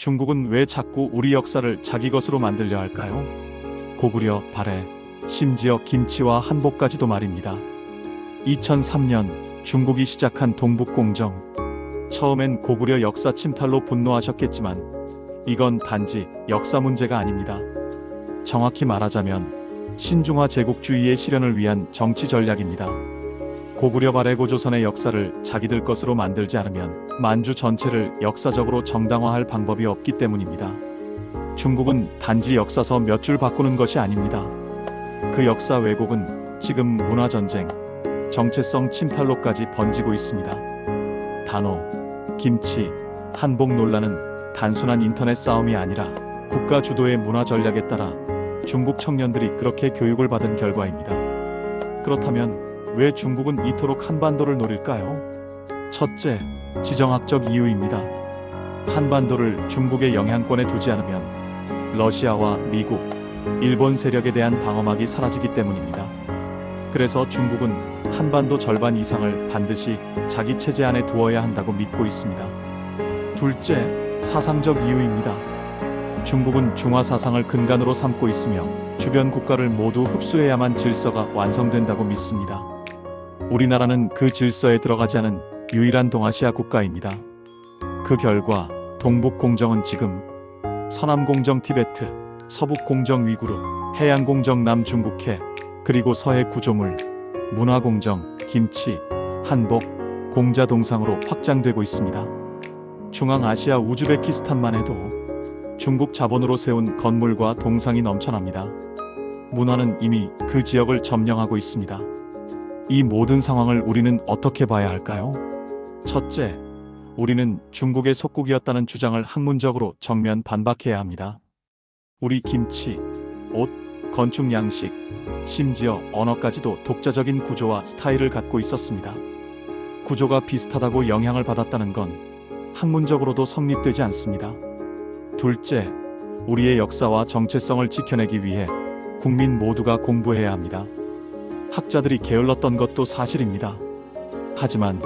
중국은 왜 자꾸 우리 역사를 자기 것으로 만들려 할까요? 고구려, 발해, 심지어 김치와 한복까지도 말입니다. 2003년 중국이 시작한 동북공정. 처음엔 고구려 역사 침탈로 분노하셨겠지만 이건 단지 역사 문제가 아닙니다. 정확히 말하자면 신중화 제국주의의 실현을 위한 정치 전략입니다. 고구려 발해 고조선의 역사를 자기들 것으로 만들지 않으면 만주 전체를 역사적으로 정당화할 방법이 없기 때문입니다. 중국은 단지 역사서 몇 줄 바꾸는 것이 아닙니다. 그 역사 왜곡은 지금 문화 전쟁, 정체성 침탈로까지 번지고 있습니다. 단어, 김치, 한복 논란은 단순한 인터넷 싸움이 아니라 국가 주도의 문화 전략에 따라 중국 청년들이 그렇게 교육을 받은 결과입니다. 그렇다면 왜 중국은 이토록 한반도를 노릴까요? 첫째, 지정학적 이유입니다. 한반도를 중국의 영향권에 두지 않으면 러시아와 미국, 일본 세력에 대한 방어막이 사라지기 때문입니다. 그래서 중국은 한반도 절반 이상을 반드시 자기 체제 안에 두어야 한다고 믿고 있습니다. 둘째, 사상적 이유입니다. 중국은 중화 사상을 근간으로 삼고 있으며 주변 국가를 모두 흡수해야만 질서가 완성된다고 믿습니다. 우리나라는 그 질서에 들어가지 않은 유일한 동아시아 국가입니다. 그 결과 동북공정은 지금 서남공정 티베트, 서북공정 위구르, 해양공정 남중국해, 그리고 서해 구조물, 문화공정, 김치, 한복, 공자 동상으로 확장되고 있습니다. 중앙아시아 우즈베키스탄만 해도 중국 자본으로 세운 건물과 동상이 넘쳐납니다. 문화는 이미 그 지역을 점령하고 있습니다. 이 모든 상황을 우리는 어떻게 봐야 할까요? 첫째, 우리는 중국의 속국이었다는 주장을 학문적으로 정면 반박해야 합니다. 우리 김치, 옷, 건축 양식, 심지어 언어까지도 독자적인 구조와 스타일을 갖고 있었습니다. 구조가 비슷하다고 영향을 받았다는 건 학문적으로도 성립되지 않습니다. 둘째, 우리의 역사와 정체성을 지켜내기 위해 국민 모두가 공부해야 합니다. 학자들이 게을렀던 것도 사실입니다. 하지만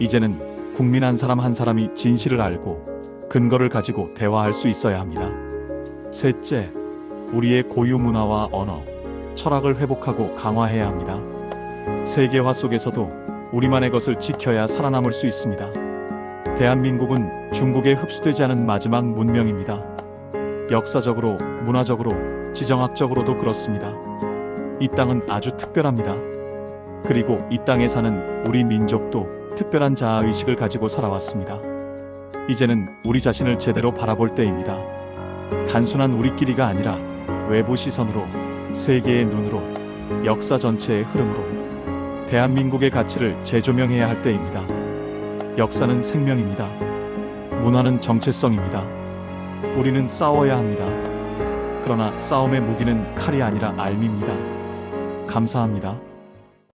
이제는 국민 한 사람 한 사람이 진실을 알고 근거를 가지고 대화할 수 있어야 합니다. 셋째, 우리의 고유 문화와 언어, 철학을 회복하고 강화해야 합니다. 세계화 속에서도 우리만의 것을 지켜야 살아남을 수 있습니다. 대한민국은 중국에 흡수되지 않은 마지막 문명입니다. 역사적으로, 문화적으로, 지정학적으로도 그렇습니다. 이 땅은 아주 특별합니다. 그리고 이 땅에 사는 우리 민족도 특별한 자아 의식을 가지고 살아왔습니다. 이제는 우리 자신을 제대로 바라볼 때입니다. 단순한 우리끼리가 아니라 외부 시선으로 세계의 눈으로 역사 전체의 흐름으로 대한민국의 가치를 재조명해야 할 때입니다. 역사는 생명입니다. 문화는 정체성입니다. 우리는 싸워야 합니다. 그러나 싸움의 무기는 칼이 아니라 알미입니다. 감사합니다.